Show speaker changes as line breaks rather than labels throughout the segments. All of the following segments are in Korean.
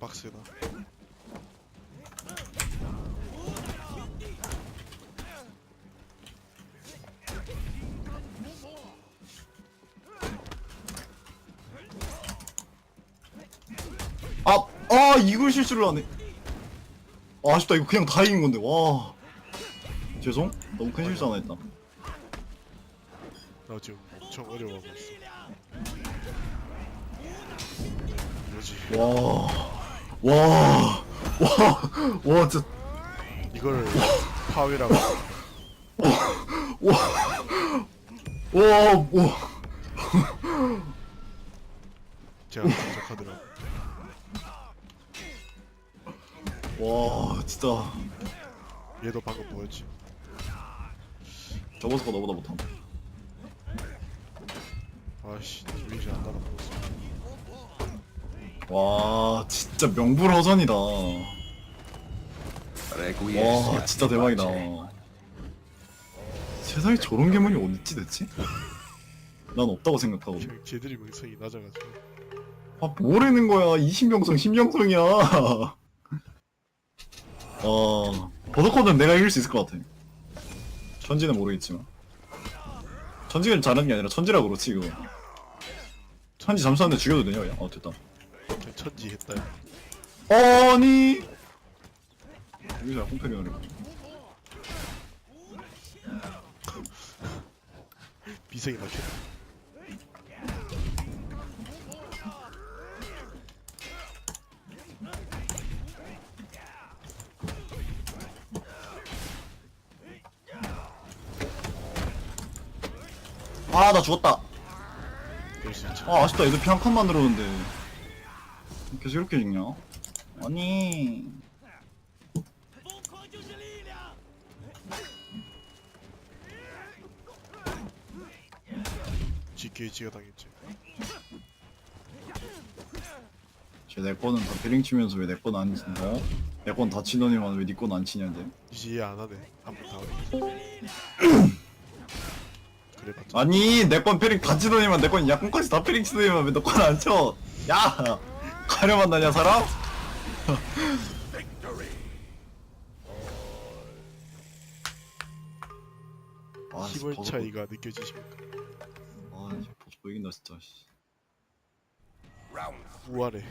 빡세다.
아, 아 이걸 실수를 하네. 아, 아쉽다. 이거 그냥 다 이긴 건데. 와. 죄송. 너무 큰 실수 하나 했다.
나 지금 엄청 어려워하고 있어. 뭐지?
와. 와. 와. 와, 진짜.
이거를 파괴라고
와. 와, 뭐.
제가 부족하더라고.
와, 진짜.
얘도 방금 뭐였지?
저버스가 너보다 못함.
아씨, 리지 안 나가버렸어.
와, 진짜 명불허전이다. 와, 진짜 대박이다. 세상에 저런 괴물이 어딨지 대체? 난 없다고 생각하고.
쟤- 쟤들이 명성이 낮아가지고.
아, 뭐라는 거야. 이신병성, 신병성이야. 어, 버섯코는 내가 이길 수 있을 것 같아. 천지는 모르겠지만. 천지는 잘하는 게 아니라 천지라 그렇지, 이거. 천지 잠수하는데 죽여도 되냐, 야? 어, 됐다.
천지 했다. 야.
아니! 여기서 홈페리언을 해가지고.
비석이 막혔다.
아, 나 죽었다.
그럴 수 있지.
아, 아쉽다. 애들 피한 칸 만 들었는데. 계속 이렇게 죽냐? 아니.
GKG가 당했지.
쟤내 거는 다 패링 치면서 왜내 거는 안 친다? 내건다 치더니만 왜 니 건 안 치냐, 쟤?
이제 이해 안 하네. 한번 다. 그래 봤자.
아니, 내건 패링 다 치더니만 내 건 약간까지 다 패링 치더니만 왜 너 건 안 쳐? 야! 가려 만 나냐, 사람? 아,
힘을
버섯
차이가 느껴지십니까?
보- 아, 이제 버섯 보이긴다, 진짜. 씨.
우아래.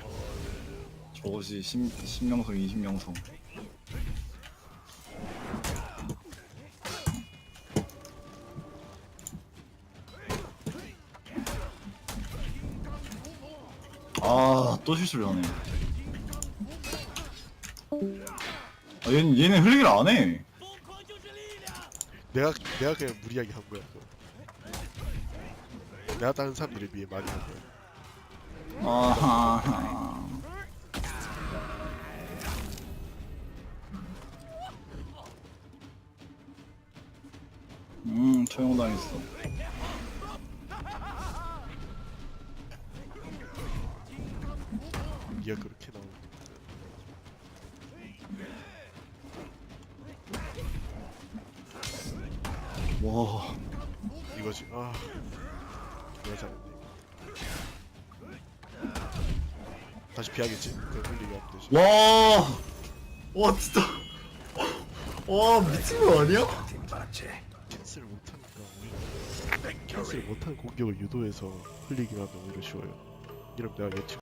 저것이 심, 심명성, 이심명성. 아, 또 실수를 하네. 아, 얘는, 얘는 흘리기를 안 해.
내가 내가 그냥 무리하게 한 거야. 그거. 내가 다른 사람들에 비해 많이 한 거야.
아하. 음, 처형당했어.
니가 그렇게 나오는.
와,
이거지. 아, 내가 잘했네. 다시 피하겠지. 그 흘리기 하면 되지.
와, 와 진짜, 와 미친 거 아니야?
캔슬 못하니까 오히려 캔슬 못한 공격을 유도해서 흘리기만 하면 오히려 쉬워요. 이러면 내가 예측